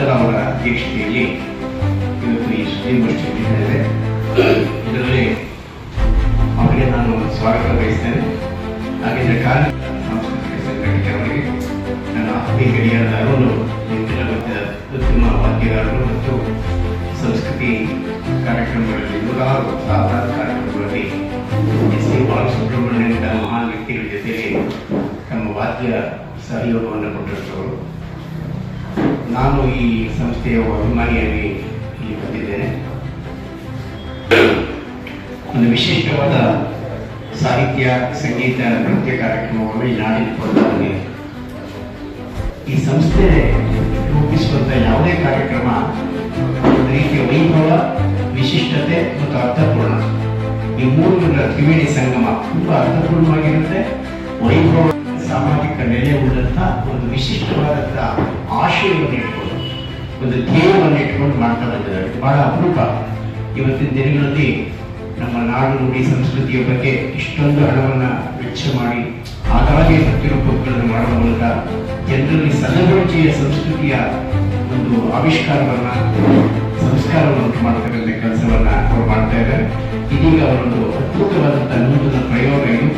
ಅಧ್ಯಕ್ಷತೆಯಲ್ಲಿ ಇವತ್ತು ಈ ಸುದ್ದಿಗೋಷ್ಠಿ ಇದೆ. ಇದರಲ್ಲಿ ಅವರಿಗೆ ನಾನು ಸ್ವಾಗತ ಬಯಸ್ತೇನೆ. ಹಾಗೆ ಕಾರ್ಯ ಸಾಂಸ್ಕೃತಿಕ ಅವರಿಗೆ ನನ್ನ ಆತ್ಮೀಯ ಮತ್ತು ಉತ್ತಮ ವಾದ್ಯಗಾರರು ಮತ್ತು ಸಂಸ್ಕೃತಿ ಕಾರ್ಯಕ್ರಮಗಳಲ್ಲಿ ನೂರಾರು ಸಾವಿರಾರು ಕಾರ್ಯಕ್ರಮಗಳಲ್ಲಿ ಎಸ್ ಸಿ ಮಹಾನ್ ವ್ಯಕ್ತಿಗಳ ಜೊತೆಗೆ ತಮ್ಮ ವಾದ್ಯ ಸಹಯೋಗವನ್ನು ಕೊಟ್ಟಿರುತ್ತವರು ನಾನು ಈ ಸಂಸ್ಥೆಯ ಅಭಿಮಾನಿಯಾಗಿ ಇಲ್ಲಿ ಬಂದಿದ್ದೇನೆ. ಒಂದು ವಿಶಿಷ್ಟವಾದ ಸಾಹಿತ್ಯ, ಸಂಗೀತ, ನೃತ್ಯ ಕಾರ್ಯಕ್ರಮವನ್ನು ಈ ನಾಡಿನ ಈ ಸಂಸ್ಥೆ ರೂಪಿಸುವಂಥ ಯಾವುದೇ ಕಾರ್ಯಕ್ರಮ ಒಂದು ರೀತಿಯ ವೈಭವ, ವಿಶಿಷ್ಟತೆ ಮತ್ತು ಅರ್ಥಪೂರ್ಣ. ಈ ಮೂರು ತ್ರಿವೇಣಿ ಸಂಗಮ ತುಂಬಾ ಅರ್ಥಪೂರ್ಣವಾಗಿರುತ್ತೆ. ವೈಭವ ಸಾಮಾಜಿಕ ನೆಲೆ ಉಳ್ಳಂಥ ಒಂದು ವಿಶಿಷ್ಟವಾದಂಥ ಆಶಯವನ್ನು ಇಟ್ಕೊಂಡು, ಒಂದು ಧ್ಯೇಯವನ್ನು ಇಟ್ಕೊಂಡು ಮಾಡ್ತಾ ಬಂದಿದ್ದಾರೆ ಬಹಳ ಅಪರೂಪ. ಇವತ್ತಿನ ದಿನಗಳಲ್ಲಿ ನಮ್ಮ ನಾಡು ನುಡಿ ಸಂಸ್ಕೃತಿಯ ಬಗ್ಗೆ ಇಷ್ಟೊಂದು ಹಣವನ್ನು ವೆಚ್ಚ ಮಾಡಿ, ಆಗಾಗ್ಗೆ ಪ್ರತಿರೂಪಗಳನ್ನು ಮಾಡುವ ಮೂಲಕ ಜನರಲ್ಲಿ ಸಲಹರುಚಿಯ ಸಂಸ್ಕೃತಿಯ ಒಂದು ಆವಿಷ್ಕಾರವನ್ನು, ಸಂಸ್ಕಾರವನ್ನು ಮಾಡತಕ್ಕಂಥ ಕೆಲಸವನ್ನ ಅವರು ಮಾಡ್ತಾ ಇದ್ದಾರೆ. ಇದೀಗ ಅವರೊಂದು ಅದ್ಭುತವಾದಂಥ ನೂತನ ಪ್ರಯೋಗ ಇದು.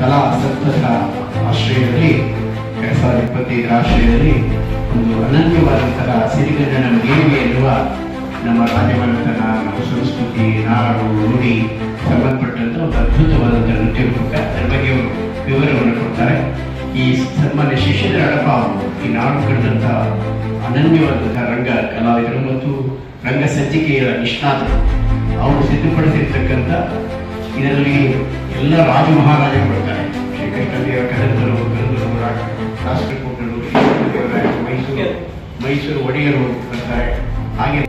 ಕಲಾ ಸಪ್ತಕ ಆಶ್ರಯದಲ್ಲಿ ಎರಡ್ ಸಾವಿರದ ಇಪ್ಪತ್ತೈದರ ಆಶ್ರಯದಲ್ಲಿ ಒಂದು ಅನನ್ಯವಾದಂತಹ ಸಿರಿಗನ್ನಡ ದೇವಿ ಎನ್ನುವ ನಮ್ಮ ರಾಜಮನೆತನ ನಮ್ಮ ಸಂಸ್ಕೃತಿ, ನಾಡು, ನುಡಿ ಸಂಬಂಧಪಟ್ಟಂತ ಒಂದು ಅದ್ಭುತವಾದಂತಹ ನೃತ್ಯ ರೂಪಕ ಬಗ್ಗೆ ಅವರು ವಿವರವನ್ನು ಕೊಡ್ತಾರೆ. ಈ ಸನ್ಮಾನ್ಯ ಶಿಷ್ಯರ ಅಡಪ ಅವರು ಈ ನಾಡು ಕಂಡಂತಹ ಅನನ್ಯವಾದಂತಹ ರಂಗ ಕಲಾವಿದರು ಮತ್ತು ರಂಗ ಸಜ್ಜಿಕೆಯ ನಿಷ್ಣಾತರು. ಅವರು ಸಿದ್ಧಪಡಿಸಿರ್ತಕ್ಕಂಥ ಇದರಲ್ಲಿ ಎಲ್ಲ ರಾಜ ಮಹಾರಾಜರು ಬರ್ತಾರೆ. ಶ್ರೀಕೃಷ್ಣದೇವ ಕದಂಬರು ಗಂಧರು ರಾಷ್ಟ್ರಕೂಟರು ಮೈಸೂರು ಮೈಸೂರು ಒಡೆಯರು ಬರ್ತಾರೆ ಹಾಗೆ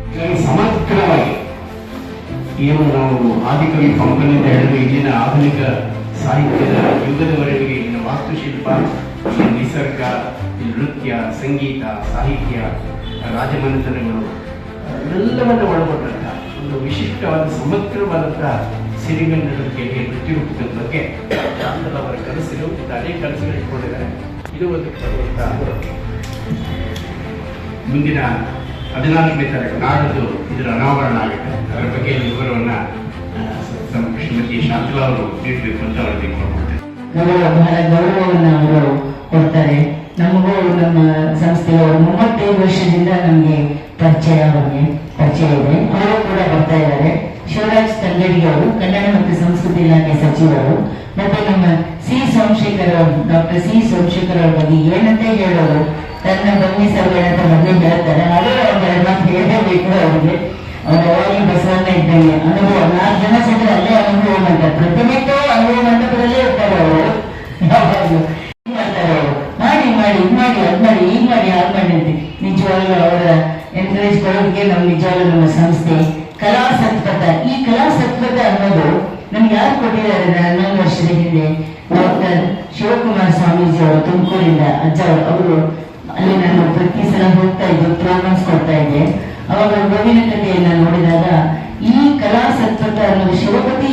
ಸಮಗ್ರವಾಗಿ ಏನು ನಾವು ಆದಿಕವಿ ಪಂಪನಿಂದ ಹಿಡಿದು ಇಲ್ಲಿನ ಆಧುನಿಕ ಸಾಹಿತ್ಯದ ಯುಗದವರೆಗೆ ಇಲ್ಲಿನ ವಾಸ್ತುಶಿಲ್ಪ ನಿಸರ್ಗ ನೃತ್ಯ ಸಂಗೀತ ಸಾಹಿತ್ಯ ರಾಜಮನೆತನಗಳು ಎಲ್ಲವನ್ನು ಒಳಗೊಂಡಂತಹ ಒಂದು ವಿಶಿಷ್ಟವಾದ ಸಮಗ್ರವಾದಂತಹ ಸಿರಿಗನ್ನಡಕ್ಕೆ ನೃತ್ಯ ಹುಟ್ಟಿದ ಬಗ್ಗೆ ಅವರ ಕನಸಿರು ಅದೇ ಕನಸುಗಳು ಇಟ್ಕೊಂಡಿದ್ದಾರೆ. ಇದು ಒಂದು ಬರುವಂತಹ ಮುಂದಿನ ಹದಿನಾಲ್ಕನೇ ತಾರೀಕು ನಾಡದು ಇದರ ಅನಾವರಣ ಆಗುತ್ತೆ ಅದರ ಬಗ್ಗೆ ವಿವರವನ್ನ ಶ್ರೀಮತಿ ಶಾಂತಲಾ ಅವರು ನೀಡಬೇಕು ಅಂತ ಅವರು ಕೊಡ್ತಾರೆ ಗೌರವ ಬಹಳ ಗೌರವವನ್ನು ಅವರು ಕೊಡ್ತಾರೆ. ನಮಗೂ ನಮ್ಮ ಸಂಸ್ಥೆಯ ಮೂವತ್ತೈದು ವರ್ಷದಿಂದ ನಮಗೆ ಪರಿಚಯ ಅವರಿಗೆ ಪರಿಚಯ ಇದೆ ಅವರು ಕೂಡ ಬರ್ತಾ ಇದ್ದಾರೆ. ಶಿವರಾಜ್ ತಂಗಡಿ ಅವರು ಕನ್ನಡ ಮತ್ತು ಸಂಸ್ಕೃತಿ ಇಲಾಖೆ ಸಚಿವರು, ಮತ್ತೆ ನಮ್ಮ C Somashekar doctor C Somashekar ಅವರ ಬಗ್ಗೆ ಏನಂತ ಹೇಳೋರು ತನ್ನ ಬನ್ನಿ ಅಂತ ಮೊದಲೇ ಹೇಳ್ತಾರೆ. ಅದೇ ಒಂದೆರಡು ಮಾತು ಹೇಳಬೇಕು ಅವರಿಗೆ. ಅವ್ರು ಯಾವಾಗಲೂ ಬಸವಣ್ಣ ಇದ್ದಂಗೆ ಅನುಭವ. ನಾಲ್ಕು ಜನ ಸೇರಿ ಅಲ್ಲೇ ಅನುಭವ ಮಾಡ್ತಾರೆ. ಪ್ರತಿನಿತ್ಯ ಅನುಭವ ಮಂಟಪದಲ್ಲೇ ಇರ್ತಾರೆ ಅವರು. ಮಾಡ್ತಾರೆ ಅವರು. ಮಾಡಿ ಮಾಡಿ, ಇದ್ ಮಾಡಿ, ಅದ್ ಮಾಡಿ ಈಗ ಮಾಡಿ ಅದ್ ಮಾಡಿ ಅಂತ. ನಿಜವಾಗ್ಲೂ ಅವರ ಎನ್ಕರೇಜ್ ಕೊಡೋದಕ್ಕೆ ನಾವು ಅನ್ನೋದು ನಮ್ಗೆ ಯಾರು ಕೊಟ್ಟಿದ್ದಾರೆ ಹನ್ನೊಂದು ವರ್ಷದ ಹಿಂದೆ ಡಾಕ್ಟರ್ ಶಿವಕುಮಾರ್ ಸ್ವಾಮೀಜಿ ಅವರು ತುಮಕೂರಿಂದ ಅಜ್ಜ ಅವರು ಅಲ್ಲಿ ನಾನು ಪ್ರತಿ ಸಲ ಹೋಗ್ತಾ ಇದ್ದು ಪ್ರೋಗ್ರಾಮ್ಸ್ ಕೊಡ್ತಾ ಇದ್ದೆ. ಅವಾಗ ಗೋವಿನ ಕಥೆಯನ್ನ ನೋಡಿದಾಗ ಈ ಕಲಾ ಸತ್ವತ ಅನ್ನೋದು ಶಿವಪತಿ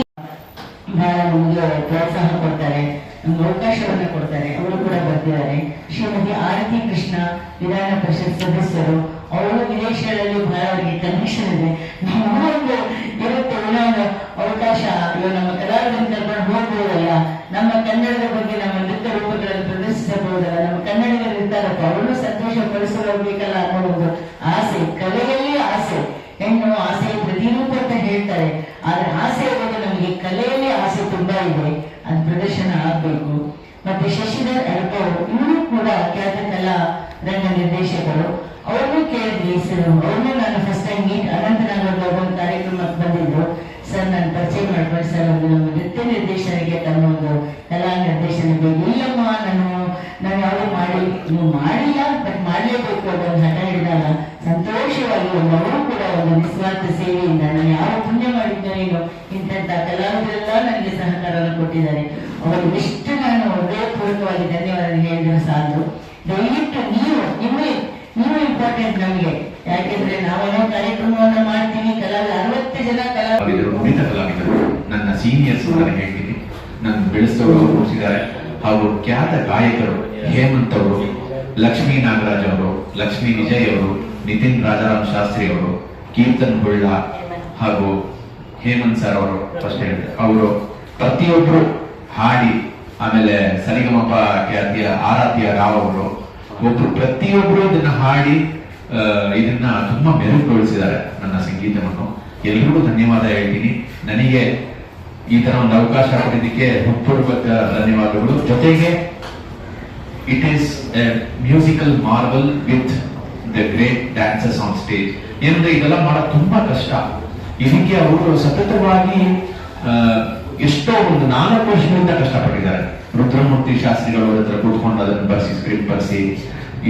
ಬಹಳ ನಮಗೆ ಪ್ರೋತ್ಸಾಹ ಕೊಡ್ತಾರೆ, ನಮ್ಗೆ ಅವಕಾಶವನ್ನ ಕೊಡ್ತಾರೆ, ಅವರು ಕೂಡ ಬರ್ತಿದ್ದಾರೆ. ಶ್ರೀಮತಿ ಆರತಿ ಕೃಷ್ಣ, ವಿಧಾನ ಪರಿಷತ್ ಸದಸ್ಯರು, ಅವರು ವಿದೇಶಗಳಲ್ಲಿ ಬಹಳ ಅವರಿಗೆ ಕನೆಕ್ಷನ್ ಇದೆ ಇರುತ್ತೆ ಇನ್ನೊಂದು ಅವಕಾಶ ಇವಾಗ ನಮ್ಮ ಕಲಾವಿದರನ್ನು ಕರ್ಕೊಂಡು ಹೋಗ್ಬೋದಲ್ಲ ನಮ್ಮ ಕನ್ನಡದ ಬಗ್ಗೆ ನಮ್ಮ ನೃತ್ಯ ರೂಪಗಳನ್ನು ಪ್ರದರ್ಶಿಸಬಹುದಲ್ಲ? ನಮ್ಮ ಕನ್ನಡಿಗರು ಇರ್ತಾರಪ್ಪ ಅವರನ್ನು ಸಂತೋಷ ಪಡಿಸಿಕೊಳ್ಳಬೇಕಲ್ಲ ಅನ್ನೋದು ಆಸೆ, ಕಲೆಯಲ್ಲಿ ಆಸೆ. ಹೆಣ್ಣು ಆಸೆ ಪ್ರತಿರೂಪ ಅಂತ ಹೇಳ್ತಾರೆ. ಆದ್ರೆ ಆಸೆ ಇರೋದು ನಮಗೆ ಕಲೆಯಲ್ಲಿ ಆಸೆ ತುಂಬಾ ಇದೆ. ಅದು ಪ್ರದರ್ಶನ ಆಗ್ಬೇಕು. ಮತ್ತೆ ಶಶಿಧರ್ ಅಡ್ಕ ಇವರು ಕೂಡ ಖ್ಯಾತ ಕಲಾ ರಂಗ ನಿರ್ದೇಶಕರು. ಅವ್ರನ್ನೂ ಕೇಳಿದ್ವಿ ಸರ್ ಅವ್ರನ್ನೂ ನಾನು ಫಸ್ಟ್ ಟೈಮ್ ಮೀಟ್ ಕಾರ್ಯಕ್ರಮಕ್ಕೆ ಬಂದಿದ್ರು ಸರ್, ನಾನು ಪರಿಚಯ ಮಾಡ್ಕೊಂಡು ಸರ್, ಒಂದು ನಮ್ಮ ನೃತ್ಯ ನಿರ್ದೇಶನಕ್ಕೆ ತಮ್ಮ ಒಂದು ಕಲಾ ನಿರ್ದೇಶನ ಬೇಕು ಇಲ್ಲಮ್ಮ, ನಾನು ನಾನು ಯಾವಾಗ ಮಾಡಿ, ನೀವು ಮಾಡಿಲ್ಲ ಬಟ್ ಮಾಡಲೇಬೇಕು ಅದೊಂದು ಹಠ ಹಿಡಿದಾಗ ಸಂತೋಷವಾಗಿ ಒಂದು ಅವರು ಕೂಡ ಒಂದು ನಿಸ್ವಾರ್ಥ ಸೇವೆಯಿಂದ ನಾನು ಯಾವ ಪುಣ್ಯ ಮಾಡಿದ್ದೇನೇನೋ ಇಂಥ ಕಲಾವಿದರೆಲ್ಲ ನನಗೆ ಸಹಕಾರವನ್ನು ಕೊಟ್ಟಿದ್ದಾರೆ. ಅವರು ಇಷ್ಟು ನಾನು ಹೃದಯಪೂರ್ವಕವಾಗಿ ಧನ್ಯವಾದ ಹೇಳಿದ್ರು ಸಾಧು ದಯವಿಟ್ಟು ನೀವು ನಿಮ್ಮೇ ನೀವು ಇಂಪಾರ್ಟೆಂಟ್ ನಮಗೆ. ಯಾಕೆಂದ್ರೆ ನಾವೇನೋ ಕಾರ್ಯಕ್ರಮವನ್ನು ಮಾಡ್ತೀವಿ, ಕಲಾವಿದ ಅರವತ್ತು ಜನ ಕಲಾ ಕಲಾವಿದರು ನುರಿತ ಕಲಾವಿದರು ಸೀನಿಯರ್ಸ್ ನಾನು ಹೇಳ್ತೀನಿ. ನನ್ನ ಬೆಳೆಸೋರು ರೂಪಿಸಿದ್ದಾರೆ ಹಾಗೂ ಖ್ಯಾತ ಗಾಯಕರು ಹೇಮಂತ್ ಅವರು, ಲಕ್ಷ್ಮೀ ನಾಗರಾಜ್ ಅವರು, ಲಕ್ಷ್ಮೀ ವಿಜಯ್ ಅವರು, ನಿತಿನ್ ರಾಜಾರಾಮ್ ಶಾಸ್ತ್ರಿ ಅವರು, ಕೀರ್ತನ್ ಗುಳ್ಳ ಹಾಗೂ ಹೇಮಂತ್ ಸರ್ ಅವರು ಫಸ್ಟ್ ಹೇಳಿದ್ರು ಅವರು ಪ್ರತಿಯೊಬ್ಬರು ಹಾಡಿ, ಆಮೇಲೆ ಸರಿಗಮಪ ಖ್ಯಾತಿಯ ಆರಾಧ್ಯ ರಾವ್ ಅವರು, ಒಬ್ರು ಪ್ರತಿಯೊಬ್ರು ಇದನ್ನ ಹಾಡಿ ಇದನ್ನ ತುಂಬಾ ಮೆರುಗೊಳಿಸಿದ್ದಾರೆ ನನ್ನ ಸಂಗೀತವನ್ನು. ಎಲ್ರಿಗೂ ಧನ್ಯವಾದ ಹೇಳ್ತೀನಿ. ನನಗೆ ಈ ತರ ಒಂದು ಅವಕಾಶ ಕೊಟ್ಟಿದ್ದಕ್ಕೆ ಹುಟ್ಟುಪೂರ್ವಕ ಧನ್ಯವಾದಗಳು. ಜೊತೆಗೆ it is a musical marvel with the great dancers on stage ಏನಂದ್ರೆ ಇದೆಲ್ಲ ಮಾಡೋದು ತುಂಬಾ ಕಷ್ಟ. ಇದಕ್ಕೆ ಅವರು ಸತತವಾಗಿ ಎಷ್ಟೋ ಒಂದು ನಾಲ್ಕು ವರ್ಷಗಳಿಂದ ಕಷ್ಟಪಟ್ಟಿದ್ದಾರೆ. ರುದ್ರಮೂರ್ತಿ ಶಾಸ್ತ್ರಿಗಳು ಹತ್ರ ಕೂತ್ಕೊಂಡು ಅದನ್ನು ಬರ್ಸಿ ಸ್ಕ್ರೀನ್ ಬರ್ಸಿ.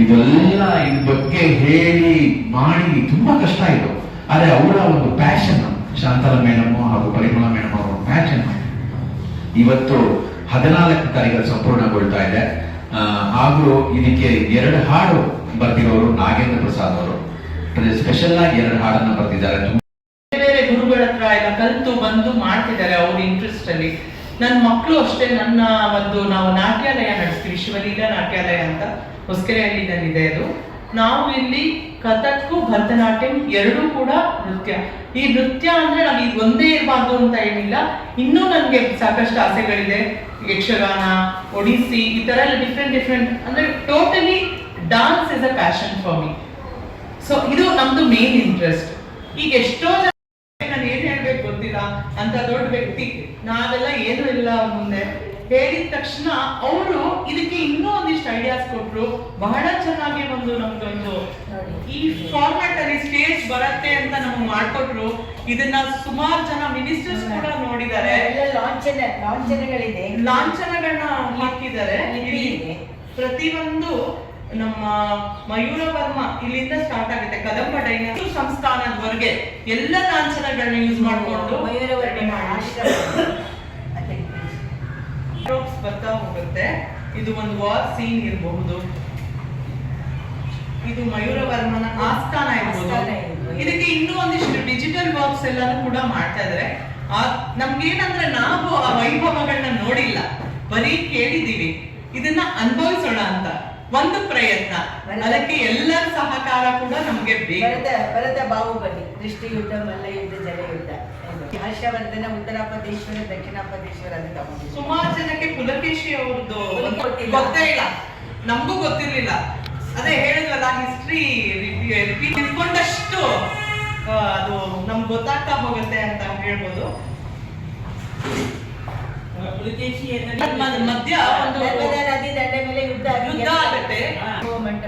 ಇದೆಲ್ಲ ಇದ್ರ ಬಗ್ಗೆ ಹೇಳಿ, ಮಾಡಿ ತುಂಬಾ ಕಷ್ಟ ಇದು. ಆದ್ರೆ ಅವರ ಒಂದು ಪ್ಯಾಷನ್ ಶಾಂತಲ ಮೇಡಮ್ ಹಾಗೂ ಪರಿಮಳ ಮೇಡಮ್ ಅವರ ಪ್ಯಾಷನ್ ಇವತ್ತು ಹದಿನಾಲ್ಕು ತಾರೀಕು ಸಂಪೂರ್ಣಗೊಳ್ತಾ ಇದೆ. ಹಾಗೂ ಇದಕ್ಕೆ ಎರಡು ಹಾಡು ಬರ್ತಿರೋರು ನಾಗೇಂದ್ರ ಪ್ರಸಾದ್ ಅವರು. ಸ್ಪೆಷಲ್ ಆಗಿ ಎರಡು ಹಾಡನ್ನ ಬರ್ತಿದ್ದಾರೆ. ಬೇರೆ ಗುರುಗಳ ಹತ್ರ ಎಲ್ಲ ಕಲ್ತು ಬಂದು ಮಾಡ್ತಿದ್ದಾರೆ ಅವ್ರ ಇಂಟ್ರೆಸ್ಟ್ ಅಲ್ಲಿ. ನನ್ನ ಮಕ್ಕಳು ಅಷ್ಟೇ, ನನ್ನ ಒಂದು ನಾವು ನಾಟ್ಯಾಲಯ ನಡೆಸ್ತೀವಿ, ಶಿವಲೀಲಾ ನಾಟ್ಯಾಲಯ ಅಂತ ಹೊಸಕೆರೆಹಳ್ಳಿನಲ್ಲಿದೆ ಅದು. ನಾವು ಇಲ್ಲಿ ಕಥಕ್ಕು ಭರತನಾಟ್ಯಂ ಎರಡೂ ಕೂಡ ನೃತ್ಯ. ಈ ನೃತ್ಯ ಅಂದ್ರೆ ನಾವು ಈಗ ಒಂದೇ ಇರಬಾರ್ದು ಅಂತ ಏನಿಲ್ಲ. ಇನ್ನೂ ನನಗೆ ಸಾಕಷ್ಟು ಆಸೆಗಳಿದೆ. ಯಕ್ಷಗಾನ ಒಡಿಸ್ಸಿ ಈ ತರ ಎಲ್ಲ ಡಿಫ್ರೆಂಟ್ ಡಿಫ್ರೆಂಟ್ ಅಂದ್ರೆ totally dance is a passion for me so ಇದು ನಮ್ದು ಮೇನ್ ಇಂಟ್ರೆಸ್ಟ್ ಈಗ ಎಷ್ಟೋ ಜನ ನಾನು ಏನ್ ಹೇಳ್ಬೇಕು ಗೊತ್ತಿಲ್ಲ? ಅಂತ ದೊಡ್ಡ ವ್ಯಕ್ತಿ. ನಾವೆಲ್ಲ ಏನು ಇಲ್ಲ ಮುಂದೆ. ಹೇಳಿದ ತಕ್ಷಣ ಅವರು ಇದಕ್ಕೆ ಇನ್ನೂ ಒಂದಿಷ್ಟು ಐಡಿಯಾಸ್ ಕೊಟ್ಟರು ಬಹಳ ಚೆನ್ನಾಗಿ ಒಂದು ನಮ್ದೊಂದು ಈ ಫಾರ್ಮ್ಯಾಟ್ ಅಲ್ಲಿ ಸ್ಟೇಜ್ ಬರತ್ತೆ ಅಂತ ನಮ್ಗೆ ಮಾಡ್ಕೊಟ್ರು. ಇದನ್ನ ಸುಮಾರು ಜನ ಮಿನಿಸ್ಟರ್ಸ್ ಕೂಡ ನೋಡಿದ್ದಾರೆ. ಲಾಂಛನ ಲಾಂಛನಗಳಿದೆ. ಲಾಂಛನಗಳನ್ನ ಹಾಕಿದ್ದಾರೆ. ಪ್ರತಿಯೊಂದು ನಮ್ಮ ಮಯೂರ ವರ್ಮ ಇಲ್ಲಿಂದ ಸ್ಟಾರ್ಟ್ ಆಗುತ್ತೆ. ಕದಂಬ ಡೈನ ಸಂಸ್ಥಾನದವರೆಗೆ ಎಲ್ಲ ಲಾಂಛನಗಳನ್ನ ಯೂಸ್ ಮಾಡ್ಕೊಂಡು ಮಯೂರವರ್ಮ ಆಶ್ರಮ. ಡ್ರಾಪ್ಸ್ ಬರ್ತಾ ಹೋಗುತ್ತೆ. ಇದು ಒಂದು ವಾರ್ ಸೀನ್ ಇರಬಹುದು. ಇದು ಮಯೂರ ವರ್ಮನ ಆಸ್ಥಾನ ಇರ್ಬೋದು. ಇದಕ್ಕೆ ಇನ್ನೂ ಒಂದಿಷ್ಟು ಡಿಜಿಟಲ್ ಬಾಕ್ಸ್ ಎಲ್ಲಾನು ಕೂಡ ಮಾಡ್ತಾ ಇದಾರೆ. ಆ ನಮ್ಗೇನಂದ್ರೆ ನಾವು ಆ ವೈಭವಗಳನ್ನ ನೋಡಿಲ್ಲ. ಬರೀ ಕೇಳಿದೀವಿ ಇದನ್ನ ಅನುಭವಿಸೋಣ ಅಂತ. ಒಂದು ಪ್ರಯತ್ನ. ಅದಕ್ಕೆ ಎಲ್ಲರ ಸಹಕಾರ ಕೂಡ ನಮ್ಗೆ ಭರತ ಭರತ ಬಾಹುಬಲಿ. ದೃಷ್ಟಿ ಯುದ್ಧ ಮಲ್ಲ ಯುದ್ಧ ಜಲ ಯುದ್ಧ. ಹರ್ಷವರ್ಧನ ಉತ್ತರಾಪದೇಶ್ವರ ದಕ್ಷಿಣಾಪದೇಶ್ವರ ಅಂತ ತಗೊಂಡಿದ್ದು. ಸುಮಾರು ಜನಕ್ಕೆ ಪುಲಕೇಶಿ ಅವ್ರದ್ದು. ಗೊತ್ತೇ ಇಲ್ಲ. ನಮಗೂ ಗೊತ್ತಿರ್ಲಿಲ್ಲ. ಅದೇ ಹೇಳಿದ್ವಲ್ಲ ಹಿಸ್ಟ್ರಿ ತಿಳ್ಕೊಂಡಷ್ಟು ಅದು ನಮ್ಗೆ ಗೊತ್ತಾಗ್ತಾ ಹೋಗುತ್ತೆ ಅಂತ ಹೇಳ್ಬೋದು. ಮಧ್ಯ ಒಂದು ಯುದ್ಧ ಆಗುತ್ತೆ ಮೂವ್ಮೆಂಟ್